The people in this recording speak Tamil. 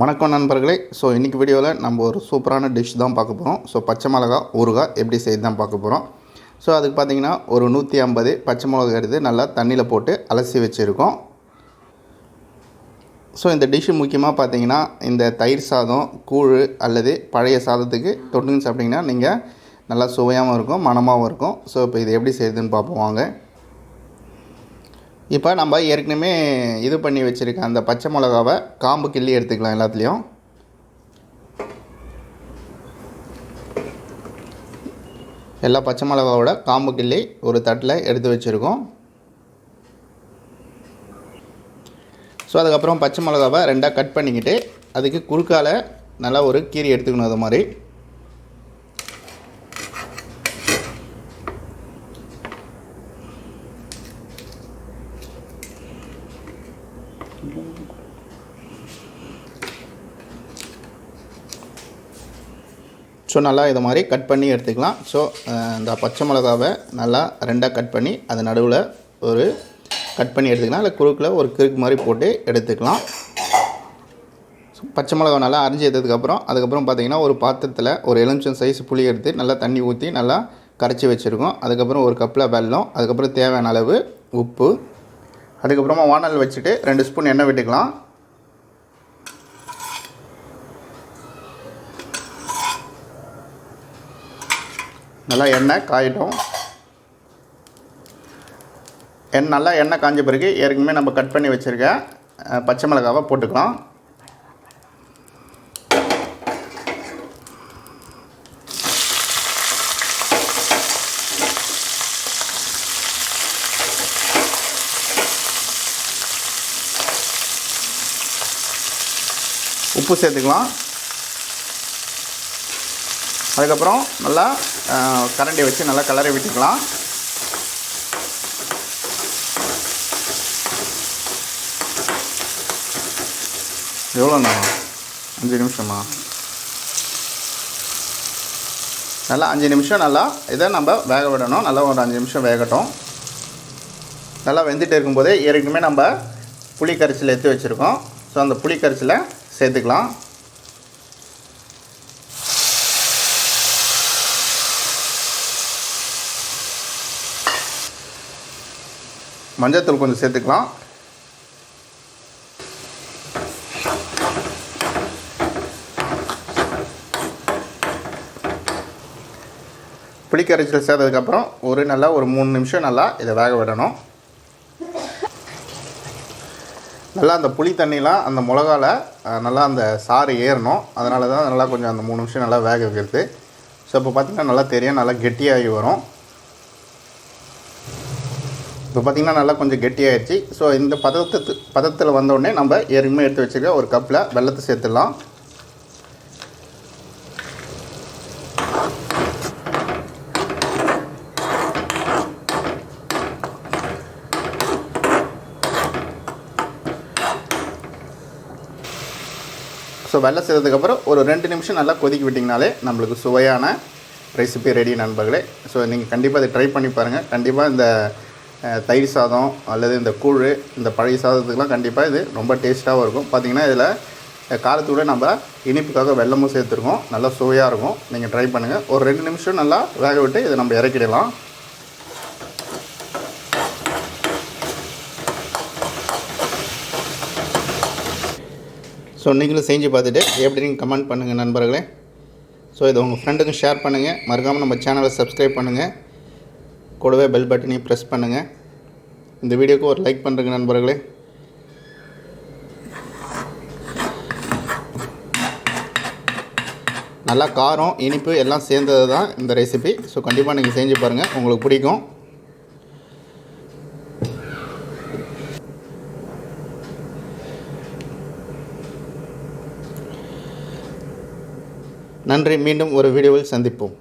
வணக்கம் நண்பர்களே. ஸோ இன்றைக்கி வீடியோவில் நம்ம ஒரு சூப்பரான டிஷ் தான் பார்க்க போகிறோம் ஸோ பச்சை மிளகா ஊறுகாய் எப்படி செய்து தான் பார்க்க போகிறோம் ஸோ அதுக்கு பார்த்தீங்கன்னா ஒரு நூற்றி ஐம்பது பச்சை மிளகா எடுத்து நல்லா தண்ணியில் போட்டு அலசி வச்சுருக்கோம். ஸோ இந்த டிஷ்ஷு முக்கியமாக பார்த்தீங்கன்னா இந்த தயிர் சாதம் கூழ் அல்லது பழைய சாதத்துக்கு தொட்டுன்னு சாப்பிட்டிங்கன்னா நீங்கள் நல்லா சுவையாகவும் இருக்கும் மணமாகவும் இருக்கும். ஸோ இப்போ இது எப்படி செய்யுதுன்னு பார்ப்போம் வாங்க. இப்போ நம்ம ஏற்கனவே இது பண்ணி வச்சுருக்க அந்த பச்சை மிளகாவை காம்பு கிள்ளி எடுத்துக்கலாம் எல்லாத்துலேயும். எல்லா பச்சை மிளகாவோட காம்பு கிள்ளி ஒரு தட்டில் எடுத்து வச்சுருக்கோம். ஸோ அதுக்கப்புறம் பச்சை மிளகாவை ரெண்டாக கட் பண்ணிக்கிட்டு அதுக்கு குறுக்கால நல்லா ஒரு கீரி எடுத்துக்கணும் அது மாதிரி. ஸோ நல்லா இதை மாதிரி கட் பண்ணி எடுத்துக்கலாம். ஸோ இந்த பச்சை மிளகாவை நல்லா ரெண்டாக கட் பண்ணி அது நடுவில் ஒரு கட் பண்ணி எடுத்துக்கலாம். இல்லை குறுக்கில் ஒரு கிறுக்கு மாதிரி போட்டு எடுத்துக்கலாம். ஸோ பச்சை மிளகா நல்லா அரிஞ்சு எடுத்ததுக்கப்புறம் அதுக்கப்புறம் பார்த்திங்கன்னா ஒரு பாத்திரத்தில் ஒரு எலுமிச்சம் சைஸ் புளி எடுத்து நல்லா தண்ணி ஊற்றி நல்லா கரைச்சி வச்சுருக்கோம். அதுக்கப்புறம் ஒரு கப்பில் வெல்லம் அதுக்கப்புறம் தேவையான அளவு உப்பு அதுக்கப்புறமா வானல் வச்சுட்டு ரெண்டு ஸ்பூன் எண்ணெய் விட்டுக்கலாம். நல்லா எண்ணெய் காயட்டும். எண்ணெய் நல்லா எண்ணெய் காஞ்ச பிறகு ஏற்கனவே நம்ம கட் பண்ணி வச்சுருக்க பச்சை மிளகாவை போட்டுக்கலாம். உப்பு சேர்த்துக்கலாம். அதுக்கப்புறம் நல்லா கரண்டி வச்சு நல்லா கலரை விட்டுக்கலாம். எவ்வளோண்ணா அஞ்சு நிமிஷமா? நல்லா அஞ்சு நிமிஷம் நல்லா இதை நம்ம வேக விடணும். நல்லா ஒரு அஞ்சு நிமிஷம் வேகட்டும். நல்லா வெந்துட்டு இருக்கும்போதே ஏற்கனவே நம்ம புளி கரைச்சல் எடுத்து வச்சுருக்கோம். ஸோ அந்த புளி கரைச்சலை சேர்த்துக்கலாம். மஞ்சத்தூள் கொஞ்சம் சேர்த்துக்கலாம். புளிக்கரைச்சல் சேர்த்ததுக்கப்புறம் ஒரு நல்லா ஒரு மூணு நிமிஷம் நல்லா இதை வேக விடணும். நல்லா அந்த புளி தண்ணிலாம் அந்த மிளகால நல்லா அந்த சாறு ஏறணும். அதனால தான் நல்லா கொஞ்சம் அந்த மூணு நிமிஷம் நல்லா வேக வைக்கிறது. ஸோ இப்போ பார்த்திங்கன்னா நல்லா தெரியும் நல்லா கெட்டியாகி வரும். இப்போ பார்த்திங்கன்னா நல்லா கொஞ்சம் கெட்டியாகிடுச்சு ஸோ இந்த பதத்து பதத்தில் வந்தோடனே நம்ம ஏற்கனவே எடுத்து வச்சுருக்க ஒரு கப்பில் வெள்ளத்தை சேர்த்துடலாம். ஸோ வெள்ளை சேர்த்ததுக்கப்புறம் ஒரு ரெண்டு நிமிஷம் நல்லா கொதிக்க விட்டிங்கனாலே நம்மளுக்கு சுவையான ரெசிபி ரெடி நண்பர்களே. ஸோ நீங்கள் கண்டிப்பாக அதை ட்ரை பண்ணி பாருங்கள் கண்டிப்பாக இந்த தயிர் சாதம் அல்லது இந்த கூழ் இந்த பழைய சாதத்துக்கெலாம் கண்டிப்பாக இது ரொம்ப டேஸ்ட்டாகவும் இருக்கும். பார்த்தீங்கன்னா இதில் காலத்தோட நம்ம இனிப்புக்காக வெல்லமும் சேர்த்துருக்கோம். நல்லா சுவையாக இருக்கும். நீங்கள் ட்ரை பண்ணுங்கள் ஒரு ரெண்டு நிமிஷம் நல்லா வேக விட்டு இதை நம்ம இறக்கிடலாம். ஸோ நீங்களும் செஞ்சு பார்த்துட்டு எப்படின்னு கமெண்ட் பண்ணுங்கள் நண்பர்களே. ஸோ இதை உங்கள் ஃப்ரெண்டுக்கும் ஷேர் பண்ணுங்கள் மறக்காமல் நம்ம சேனலை சப்ஸ்கிரைப் பண்ணுங்கள் கூடவே பெல் பட்டனையும் ப்ரெஸ் பண்ணுங்கள் இந்த வீடியோக்கு ஒரு லைக் பண்ணுறேங்க நண்பர்களே. நல்லா காரம் இனிப்பு எல்லாம் சேர்ந்தது தான் இந்த ரெசிபி ஸோ கண்டிப்பாக நீங்கள் செஞ்சு பாருங்கள் உங்களுக்கு பிடிக்கும். நன்றி. மீண்டும் ஒரு வீடியோவில் சந்திப்போம்.